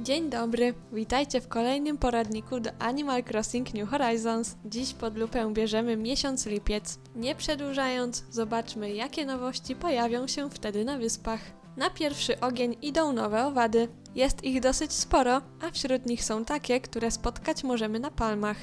Dzień dobry, witajcie w kolejnym poradniku do Animal Crossing New Horizons. Dziś pod lupę bierzemy miesiąc lipiec. Nie przedłużając, zobaczmy jakie nowości pojawią się wtedy na wyspach. Na pierwszy ogień idą nowe owady. Jest ich dosyć sporo, a wśród nich są takie, które spotkać możemy na palmach.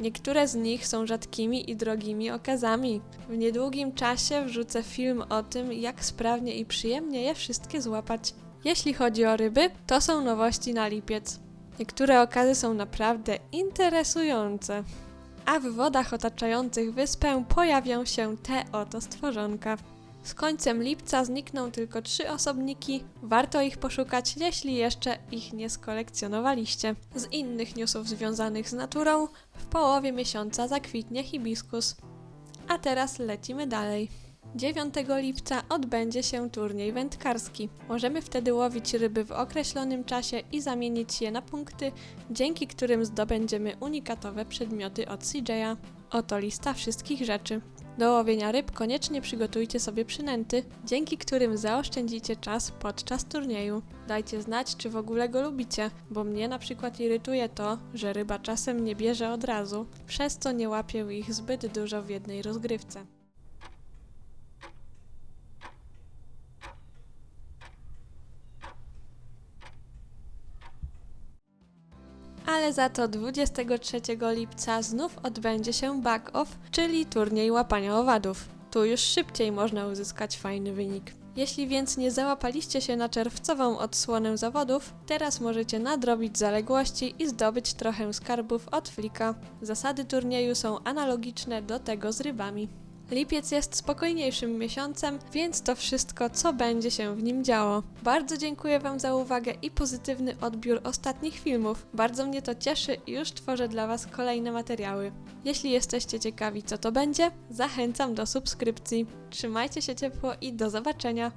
Niektóre z nich są rzadkimi i drogimi okazami. W niedługim czasie wrzucę film o tym, jak sprawnie i przyjemnie je wszystkie złapać. Jeśli chodzi o ryby, to są nowości na lipiec. Niektóre okazy są naprawdę interesujące. A w wodach otaczających wyspę pojawią się te oto stworzonka. Z końcem lipca znikną tylko trzy osobniki. Warto ich poszukać, jeśli jeszcze ich nie skolekcjonowaliście. Z innych newsów związanych z naturą, w połowie miesiąca zakwitnie hibiskus. A teraz lecimy dalej. 9 lipca odbędzie się turniej wędkarski. Możemy wtedy łowić ryby w określonym czasie i zamienić je na punkty, dzięki którym zdobędziemy unikatowe przedmioty od CJ'a. Oto lista wszystkich rzeczy. Do łowienia ryb koniecznie przygotujcie sobie przynęty, dzięki którym zaoszczędzicie czas podczas turnieju. Dajcie znać, czy w ogóle go lubicie, bo mnie na przykład irytuje to, że ryba czasem nie bierze od razu, przez co nie łapię ich zbyt dużo w jednej rozgrywce. Ale za to 23 lipca znów odbędzie się back-off, czyli turniej łapania owadów. Tu już szybciej można uzyskać fajny wynik. Jeśli więc nie załapaliście się na czerwcową odsłonę zawodów, teraz możecie nadrobić zaległości i zdobyć trochę skarbów od Flika. Zasady turnieju są analogiczne do tego z rybami. Lipiec jest spokojniejszym miesiącem, więc to wszystko, co będzie się w nim działo. Bardzo dziękuję Wam za uwagę i pozytywny odbiór ostatnich filmów. Bardzo mnie to cieszy i już tworzę dla Was kolejne materiały. Jeśli jesteście ciekawi, co to będzie, zachęcam do subskrypcji. Trzymajcie się ciepło i do zobaczenia!